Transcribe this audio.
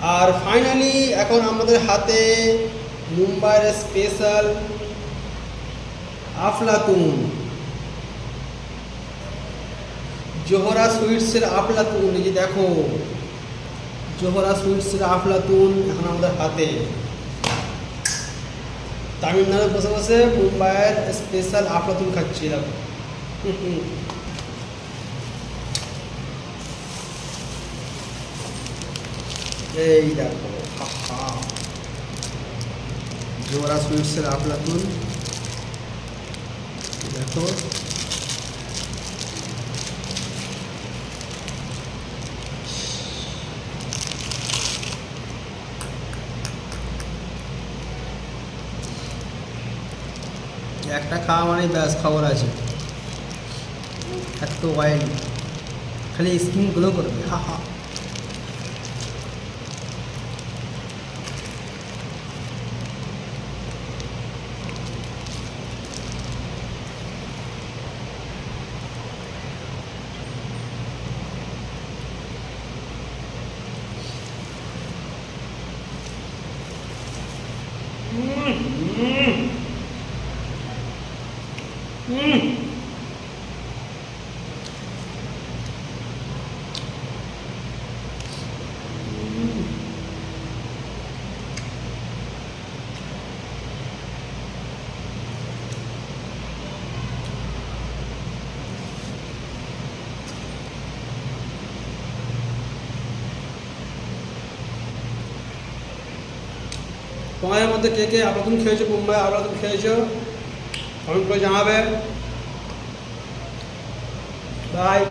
আর finally এখন আমাদের হাতে মুম্বাইয়ের স্পেশাল আফলাতুন। জোহরা সুইটসের আফলাতুন, এই যে দেখো। জোহরা সুইটসের আফলাতুন এখন আমাদের হাতে। তামিলনাড়ু বসে বসে মুম্বাইয়ের স্পেশাল আফলাতুন খাচ্ছি, দেখো। এই দেখো হা জোহরা সুইটসের আফলাতুন দেখো একটা খাওয়া মানে ব্যাস, খবর আছে। এত অয়েল খালি স্কিন গ্লো করবে, হা হা। Hum, hum. Hum. তোমাদের মধ্যে কে কে আবেদন খেয়েছো মুম্বাই আবেদন খেয়েছো? কমেন্ট করে জানাবে। বাই